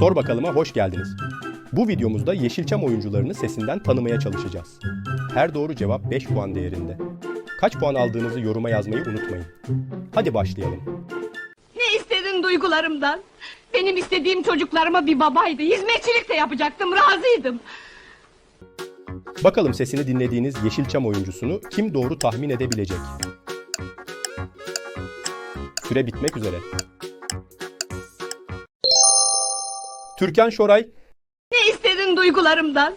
Sor bakalıma hoş geldiniz. Bu videomuzda Yeşilçam oyuncularını sesinden tanımaya çalışacağız. Her doğru cevap 5 puan değerinde. Kaç puan aldığınızı yoruma yazmayı unutmayın. Hadi başlayalım. Ne istedin duygularımdan? Benim istediğim çocuklarıma bir babaydı. Hizmetçilik de yapacaktım, razıydım. Bakalım sesini dinlediğiniz Yeşilçam oyuncusunu kim doğru tahmin edebilecek? Süre bitmek üzere. Türkan Şoray, Ne istedin duygularımdan?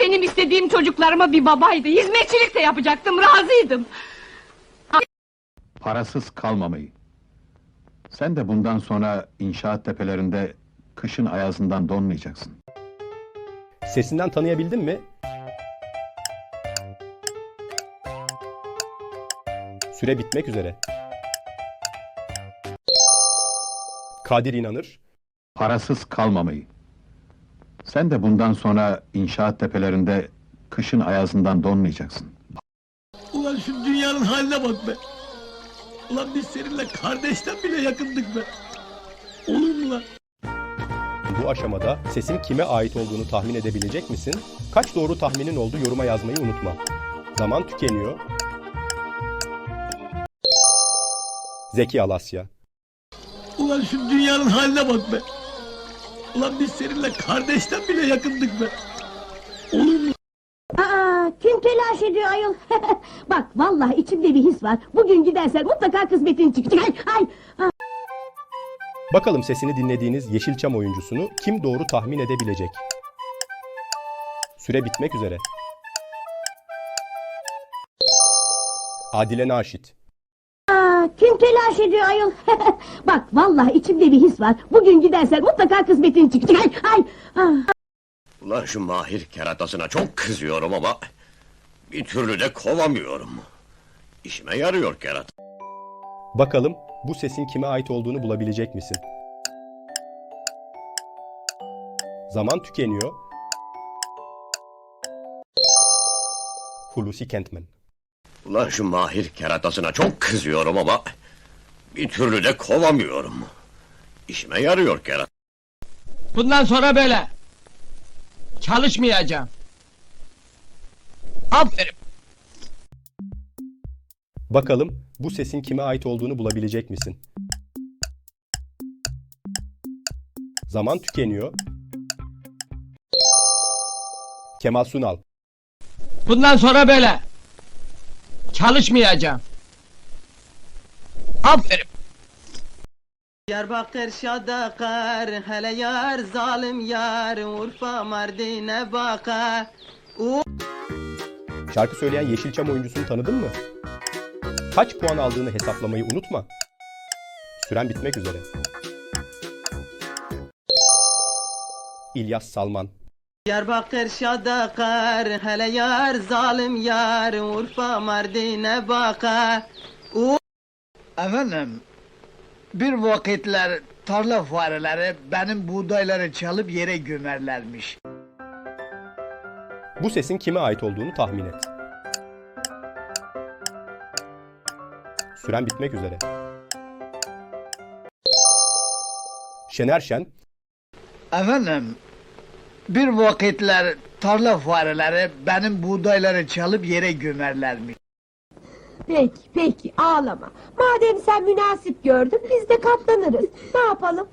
Benim istediğim çocuklarıma bir babaydı. Hizmetçilik de yapacaktım, razıydım. Parasız kalmamayı. Sen de bundan sonra inşaat tepelerinde kışın ayazından donmayacaksın. sesinden tanıyabildin mi? Süre bitmek üzere. Kadir İnanır, Parasız kalmamayı. Sen de bundan sonra inşaat tepelerinde kışın ayazından donmayacaksın. Ulan şu dünyanın haline bak be. Ulan biz seninle kardeşten bile yakındık be. Olur mu lan? bu aşamada sesin kime ait olduğunu tahmin edebilecek misin? Kaç doğru tahminin oldu yoruma yazmayı unutma. Zaman tükeniyor. Zeki Alasya, Ulan şu dünyanın haline bak be. Ulan biz seninle kardeşten bile yakındık be. Olur mu? Aa, kim telaş ediyor ayol? Bak vallahi içimde bir his var. Bugün gidersen mutlaka kısmetin çıkacak. Ay, ay. Bakalım sesini dinlediğiniz Yeşilçam oyuncusunu kim doğru tahmin edebilecek? Süre bitmek üzere. Adile Naşit, kim telaş ediyor ayol? Bak vallahi içimde bir his var. Bugün gidersen mutlaka kısmetin çıkacak. Ay, ay. Ah. Ulan şu mahir keratasına çok kızıyorum ama... ...bir türlü de kovamıyorum. İşime yarıyor kerat. bakalım bu sesin kime ait olduğunu bulabilecek misin? Zaman tükeniyor. Hulusi Kentmen. Ulan şu mahir keratasına çok kızıyorum ama... ...bir türlü de kovamıyorum. İşime yarıyor kerat. Bundan sonra böyle. Çalışmayacağım. Aferin. Bakalım bu sesin kime ait olduğunu bulabilecek misin? Zaman tükeniyor. Kemal Sunal. Bundan sonra böyle. Çalışmayacağım. Aferin. Diyarbakır şadakar, hele yar zalim yar, Urfa Mardin'e bakar. Şarkı söyleyen Yeşilçam oyuncusunu tanıdın mı? Kaç puan aldığını hesaplamayı unutma. Süren bitmek üzere. İlyas Salman. Diyarbakır şadakar, hele yar zalim yar, Urfa Mardin'e bakar. Efendim, bir vakitler tarla fareleri benim buğdayları çalıp yere gömerlermiş. Bu sesin kime ait olduğunu tahmin et. Süren bitmek üzere. Şener Şen, Efendim, bir vakitler tarla fareleri benim buğdayları çalıp yere gömerlermiş. Peki peki ağlama. Madem sen münasip gördün biz de katlanırız. Ne yapalım?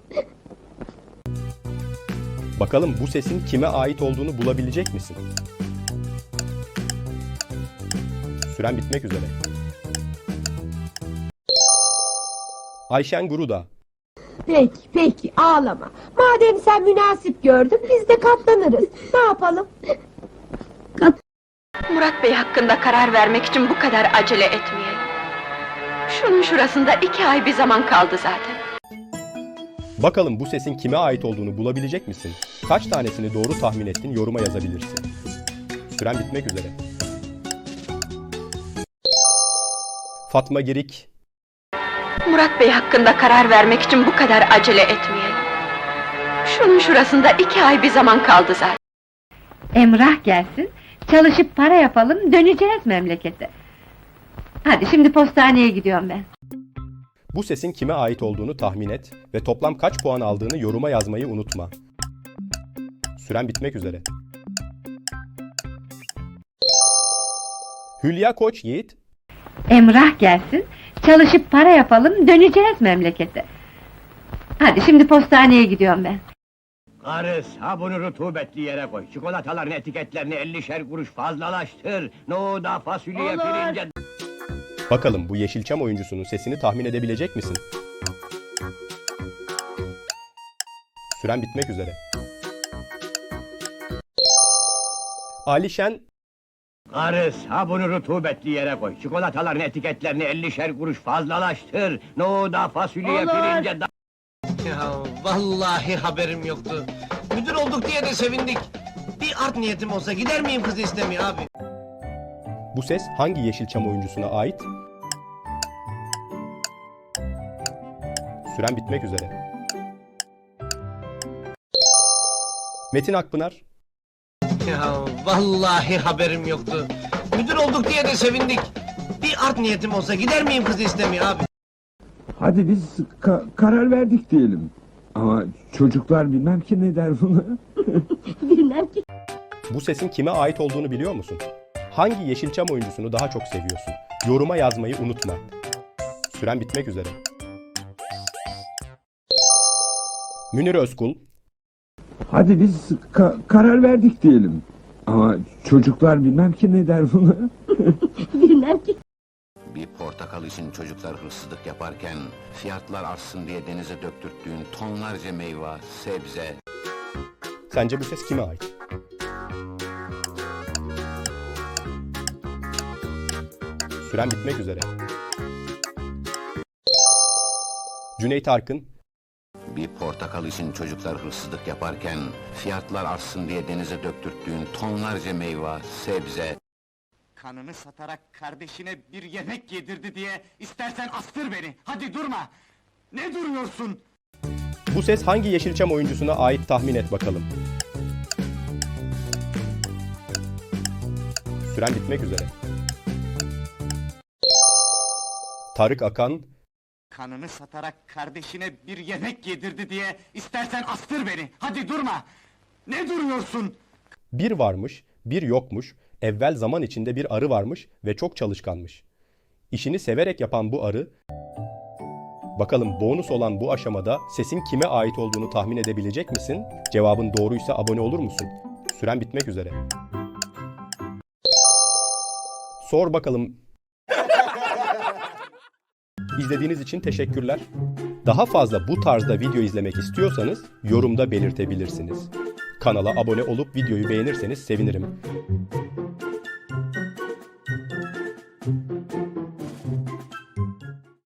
bakalım bu sesin kime ait olduğunu bulabilecek misin? Süren bitmek üzere. Ayşen Guruda, Peki peki ağlama. Madem sen münasip gördün biz de katlanırız. Ne yapalım? Murat Bey hakkında karar vermek için bu kadar acele etmeyelim. Şunun şurasında iki ay bir zaman kaldı zaten. bakalım bu sesin kime ait olduğunu bulabilecek misin? Kaç tanesini doğru tahmin ettin yoruma yazabilirsin. Süren bitmek üzere. Fatma Girik, Murat Bey hakkında karar vermek için bu kadar acele etmeyelim. Şunun şurasında iki ay bir zaman kaldı zaten. Emrah gelsin, çalışıp para yapalım, döneceğiz memlekete. Hadi şimdi postaneye gidiyorum ben. Bu sesin kime ait olduğunu tahmin et ve toplam kaç puan aldığını yoruma yazmayı unutma. Süren bitmek üzere. Hülya Koç Yiğit, Emrah gelsin, çalışıp para yapalım, döneceğiz memlekete. Hadi şimdi postaneye gidiyorum ben. Karı sabunu rutubetli yere koy. Çikolataların etiketlerini 50'şer kuruş fazlalaştır. Nohuda, fasulyeye, pirince... bakalım bu Yeşilçam oyuncusunun sesini tahmin edebilecek misin? Süren bitmek üzere. Alişen Karı sabunu rutubetli yere koy. Çikolataların etiketlerini 50'şer kuruş fazlalaştır. Nohuda, fasulyeye, pirince... Ya vallahi haberim yoktu. Müdür olduk diye de sevindik. Bir art niyetim olsa gider miyim kız istemeye abi? Bu ses hangi Yeşilçam oyuncusuna ait? Süren bitmek üzere. Metin Akpınar, Ya vallahi haberim yoktu. Müdür olduk diye de sevindik. Bir art niyetim olsa gider miyim kız istemeye abi? Hadi biz ka- karar verdik diyelim. Ama çocuklar bilmem ki ne der buna. Bilmem ki. bu sesin kime ait olduğunu biliyor musun? Hangi Yeşilçam oyuncusunu daha çok seviyorsun? Yoruma yazmayı unutma. Süren bitmek üzere. Münir Özkul, Hadi biz ka- karar verdik diyelim. Ama çocuklar bilmem ki ne der buna. Bilmem ki. Bir portakal için çocuklar hırsızlık yaparken fiyatlar artsın diye denize döktürttüğün tonlarca meyve, sebze, sence bu ses kime ait? Süren bitmek üzere. Cüneyt Arkın, bir portakal için çocuklar hırsızlık yaparken fiyatlar artsın diye denize döktürttüğün tonlarca meyve, sebze, Kanını satarak kardeşine bir yemek yedirdi diye istersen astır beni. Hadi durma. Ne duruyorsun? bu ses hangi Yeşilçam oyuncusuna ait tahmin et bakalım. Süren bitmek üzere. Tarık Akan, Kanını satarak kardeşine bir yemek yedirdi diye istersen astır beni. Hadi durma. Ne duruyorsun? bir varmış, bir yokmuş, evvel zaman içinde bir arı varmış ve çok çalışkanmış. İşini severek yapan bu arı, bakalım bonus olan bu aşamada sesin kime ait olduğunu tahmin edebilecek misin? Cevabın doğruysa abone olur musun? Süren bitmek üzere. Sor bakalım. İzlediğiniz için teşekkürler. Daha fazla bu tarzda video izlemek istiyorsanız yorumda belirtebilirsiniz. Kanala abone olup videoyu beğenirseniz sevinirim.